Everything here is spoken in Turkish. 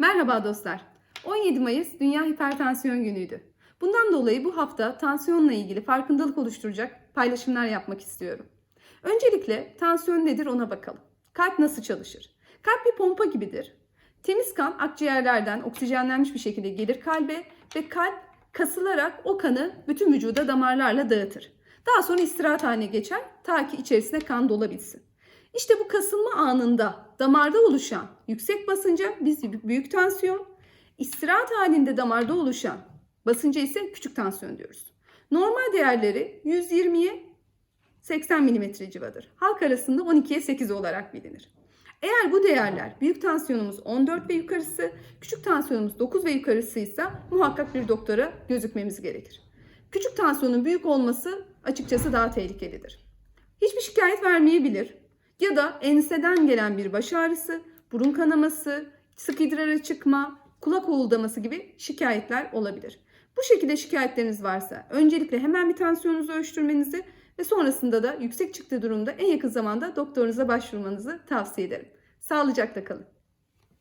Merhaba dostlar. 17 Mayıs Dünya Hipertansiyon Günü'ydü. Bundan dolayı bu hafta tansiyonla ilgili farkındalık oluşturacak paylaşımlar yapmak istiyorum. Öncelikle tansiyon nedir ona bakalım. Kalp nasıl çalışır? Kalp bir pompa gibidir. Temiz kan akciğerlerden oksijenlenmiş bir şekilde gelir kalbe ve kalp kasılarak o kanı bütün vücuda damarlarla dağıtır. Daha sonra istirahat haline geçer ta ki içerisine kan dolabilsin. İşte bu kasılma anında damarda oluşan yüksek basınca biz büyük tansiyon, istirahat halinde damarda oluşan basınca ise küçük tansiyon diyoruz. Normal değerleri 120'ye 80 mm civadır. Halk arasında 12'ye 8 olarak bilinir. Eğer bu değerler büyük tansiyonumuz 14 ve yukarısı, küçük tansiyonumuz 9 ve yukarısıysa muhakkak bir doktora gözükmemiz gerekir. Küçük tansiyonun büyük olması açıkçası daha tehlikelidir. Hiçbir şikayet vermeyebilir ya da enseden gelen bir baş ağrısı, burun kanaması, sık idrara çıkma, kulak uğuldaması gibi şikayetler olabilir. Bu şekilde şikayetleriniz varsa öncelikle hemen bir tansiyonunuzu ölçtürmenizi ve sonrasında da yüksek çıktığı durumda en yakın zamanda doktorunuza başvurmanızı tavsiye ederim. Sağlıcakla kalın.